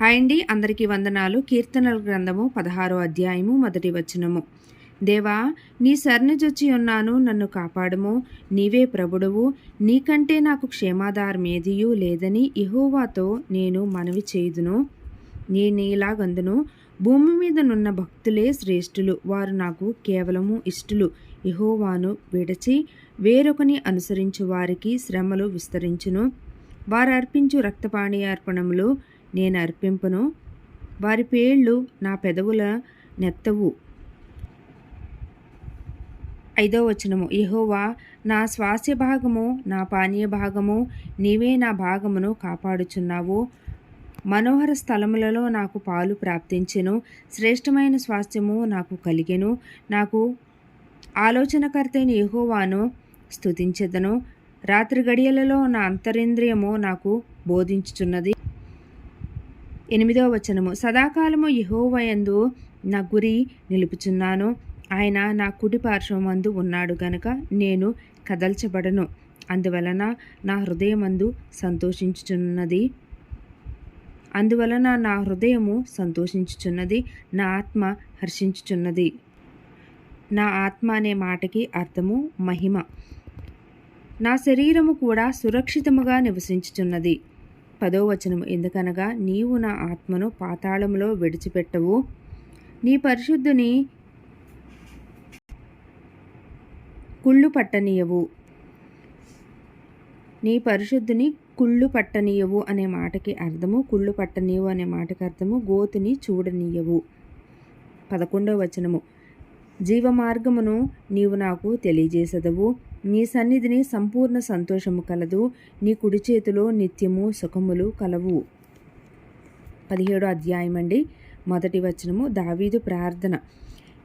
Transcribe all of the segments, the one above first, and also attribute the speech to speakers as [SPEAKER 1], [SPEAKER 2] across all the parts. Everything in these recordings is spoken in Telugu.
[SPEAKER 1] హాయ్ అండి అందరికీ వందనాలు. కీర్తనల గ్రంథము పదహారో అధ్యాయము మొదటి వచనము. దేవా నీ సరణజొచ్చి ఉన్నాను నన్ను కాపాడము. నీవే ప్రభుడువు. నీకంటే నాకు క్షేమాధారమేదియూ లేదని ఇహోవాతో నేను మనవి చేయుదును. నేనేలాగందును భూమి మీద నున్న భక్తులే శ్రేష్ఠులు. వారు నాకు కేవలము ఇష్టలు. ఇహోవాను విడచి వేరొకని అనుసరించు వారికి శ్రమలు విస్తరించును. వారు అర్పించు రక్తపాణి అర్పణములు నేను అర్పింపును. వారి పేళ్ళు నా పెదవుల నెత్తవు. ఐదో వచనము. యహోవా నా స్వాస్య భాగము నా పానీయ భాగము నీవే నా భాగమును కాపాడుచున్నావు. మనోహర స్థలములలో నాకు పాలు ప్రాప్తించెను. శ్రేష్టమైన స్వాస్థ్యము నాకు కలిగెను. నాకు ఆలోచనకర్తైన యహోవాను స్థుతించెదను రాత్రి గడియలలో నా అంతరింద్రియము నాకు బోధించుచున్నది. ఎనిమిదవ వచనము. సదాకాలము యహోవయందు నా గురి నిలుపుచున్నాను. ఆయన నా కుడి పార్శ్వమందు ఉన్నాడు గనుక నేను కదల్చబడను. అందువలన నా హృదయమందు సంతోషించుచున్నది. అందువలన నా హృదయము సంతోషించుచున్నది. నా ఆత్మ హర్షించుచున్నది. నా ఆత్మ అనే మాటకి అర్థము మహిమ. నా శరీరము కూడా సురక్షితముగా నివసించుచున్నది. పదో వచనము. ఎందుకనగా నీవు నా ఆత్మను పాతాళములో విడిచిపెట్టవు. నీ పరిశుద్ధుని కుళ్ళు పట్టనీయవు. నీ పరిశుద్ధుని కుళ్ళు పట్టనీయవు అనే మాటకి అర్థము. కుళ్ళు పట్టనీయవు అనే మాటకి అర్థము. గోతుని చూడనీయవు. పదకొండవ వచనము. జీవ మార్గమును నీవు నాకు తెలియజేసదవు. నీ సన్నిధిని సంపూర్ణ సంతోషము కలదు. నీ కుడి చేతిలో నిత్యము సుఖములు కలవు. పదిహేడో అధ్యాయం అండి మొదటి వచనము దావీదు ప్రార్థన.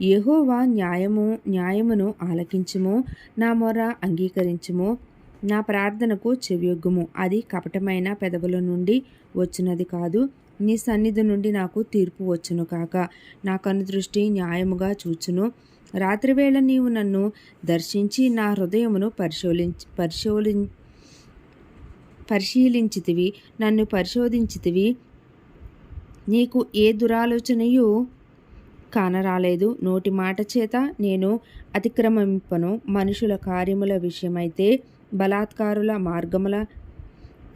[SPEAKER 1] ఏహోవా న్యాయము న్యాయమును ఆలకించుము నా మొర అంగీకరించుము నా ప్రార్థనకు చెవియొగ్గుము. అది కపటమైన పెదవుల నుండి వచ్చినది కాదు. నీ సన్నిధి నుండి నాకు తీర్పు వచ్చును కాక నా కనుదృష్టి న్యాయముగా చూచును. రాత్రివేళ నీవు నన్ను దర్శించి నా హృదయమును పరిశోలించి పరిశోలి పరిశీలించితివి నన్ను పరిశోధించితివి. నీకు ఏ దురాలోచనయు కానరాలేదు. నోటి మాట చేత నేను అతిక్రమింపను. మనుషుల కార్యముల విషయమైతే బలాత్కారుల మార్గముల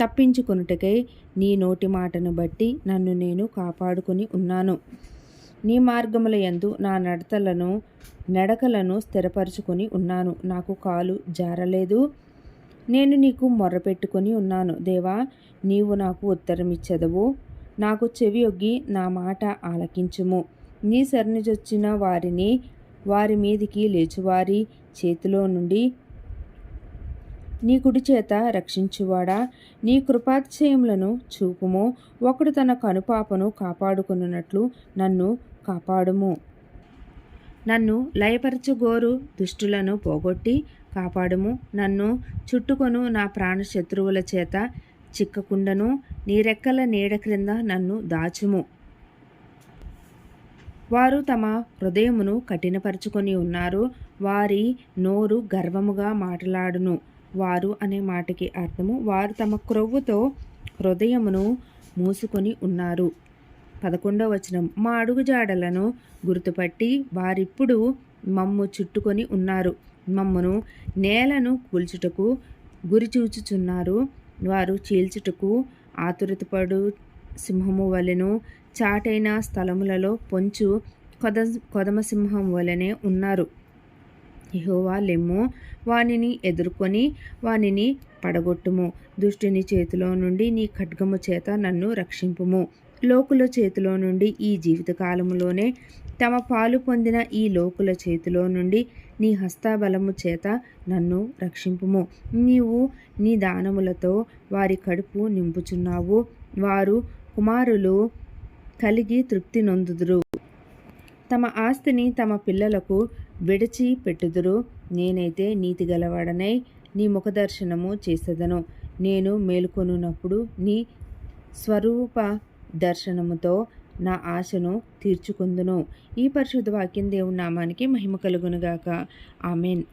[SPEAKER 1] తప్పించుకొనుటకై నీ నోటి మాటను బట్టి నన్ను నేను కాపాడుకుని ఉన్నాను. నీ మార్గముల యందు నా నడతలను నడకలను స్థిరపరుచుకొని ఉన్నాను. నాకు కాలు జారలేదు. నేను నీకు మొర్రపెట్టుకొని ఉన్నాను. దేవా నీవు నాకు ఉత్తరమిచ్చదవు. నాకు చెవి ఒగ్గి నా మాట ఆలకించుము. నీ సరినిజొచ్చిన వారిని వారి మీదికి లేచువారి చేతిలో నుండి నీ కుడి చేత రక్షించువాడా? నీ కృపాతిశయములను చూపుము. ఒకడు తన కనుపాపను కాపాడుకున్నట్లు నన్ను కాపాడుము. నన్ను లయపరచుగోరు దుష్టులను పోగొట్టి కాపాడుము. నన్ను చుట్టుకొను నా ప్రాణ శత్రువుల చేత చిక్కకుండను. నీ రెక్కల నీడ క్రింద నన్ను దాచుము. వారు తమ హృదయమును కఠినపరుచుకొని ఉన్నారు. వారి నోరు గర్వముగా మాట్లాడును. వారు అనే మాటకి అర్థము వారు తమ క్రొవ్వుతో హృదయమును మూసుకొని ఉన్నారు. పదకొండవ వచనం. మా అడుగుజాడలను గుర్తుపట్టి వారిప్పుడు మమ్ము చుట్టుకొని ఉన్నారు. మమ్మను నేలను కూల్చుటకు గురిచూచుచున్నారు వారు చీల్చుటకు ఆతురతపడు సింహము వలెను చాటైన స్థలములలో పొంచు కొద కొదమ సింహం వలెనే ఉన్నారు. యహోవా లెమ్ము వానిని ఎదుర్కొని వానిని పడగొట్టుము. దుష్టుని చేతిలో నుండి నీ ఖడ్గము చేత నన్ను రక్షింపుము. లోకుల చేతిలో నుండి ఈ జీవితకాలములోనే తమ పాలు పొందిన ఈ లోకుల చేతిలో నుండి నీ హస్తాబలము చేత నన్ను రక్షింపుము. నీవు నీ దానములతో వారి కడుపు నింపుచున్నావు. వారు కుమారులు కలిగి తృప్తి నొందుదురు. తమ ఆస్తిని తమ పిల్లలకు విడిచి పెట్టుదురు. నేనైతే నీతి గలవాడనై నీ ముఖదర్శనము చేసేదను. నేను మేలుకొనున్నప్పుడు నీ స్వరూప దర్శనముతో నా ఆశను తీర్చుకుందును. ఈ పరిశుద్ధ వాక్యం దేవుని నామానికి మహిమ కలుగునుగాక. ఆమెన్.